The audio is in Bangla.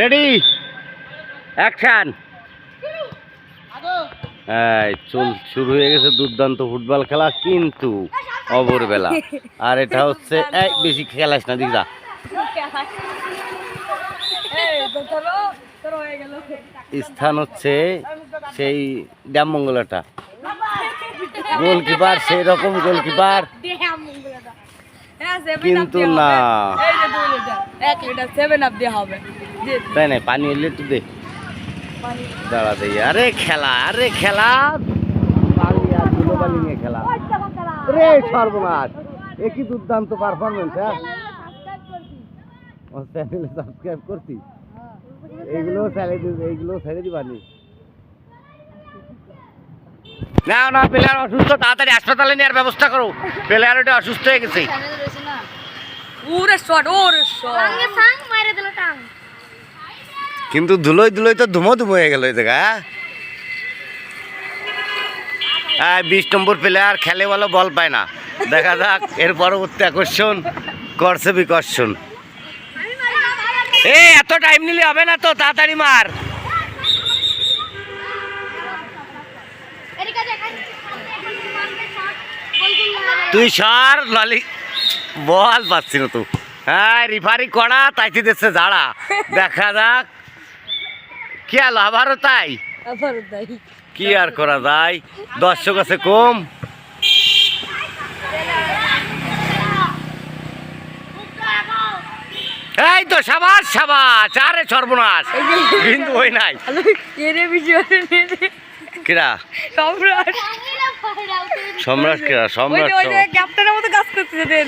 রেডি অ্যাকশন এই চল শুরু হয়ে গেছে দুর্দান্ত ফুটবল খেলা কিন্তু অভোরবেলা। আর এটা হচ্ছে এই বেশি খেলাস না দিদা স্থান হচ্ছে সেই ড্যামমঙ্গলাটা। গোলকিপার সেই রকম গোলকিপার কিন্তু না। এক লিটার সেভেন আপ দিয়ে হবে। তাই না পানি এলে একটু দে। দাঁড়া দেই আরে খেলা আরে খেলা। খেলা। রে সর্বনাশ। এ কি দুর্দান্ত পারফরমেন্স হ্যাঁ? আমার চ্যানেলে সাবস্ক্রাইব করছি? এইগুলো ছেড়ে দিব এইগুলো ছেড়ে দিবানি। না না প্লেয়ার অসুস্থ তাড়াতাড়ি হাসপাতালে নেওয়ার ব্যবস্থা করো। প্লেয়ারটা অসুস্থ হয়ে গেছে। ওরে শট ওরে শট কিন্তু ধুলোই ধুলোই তো ধুমো ধুমো হয়ে গেল এই জায়গা হ্যাঁ? বিশ নম্বর প্লেয়ার খেলে বলো বল পায় না। দেখা যাক এর পরবর্তী আকর্ষণ করছে বিকর্ষণ। এ এত টাইম নিলে হবে না তো তাড়াতাড়ি মার। তুই সর ললি বল পাচ্ছি না তো। হ্যাঁ রিফারি কড়া তাইতে দিচ্ছে ঝাড়া দেখা যাক কি আলো আবারও তাই? কি আর করা যায়? দর্শক আছে কম। এই তো সাবাস সাবাস আরে সর্বনাশ। কিন্তু ওই নাই। কিরা? সম্রাট। সম্রাট কিরা? সম্রাট ক্যাপ্টেনের মতো কাজ করতেছে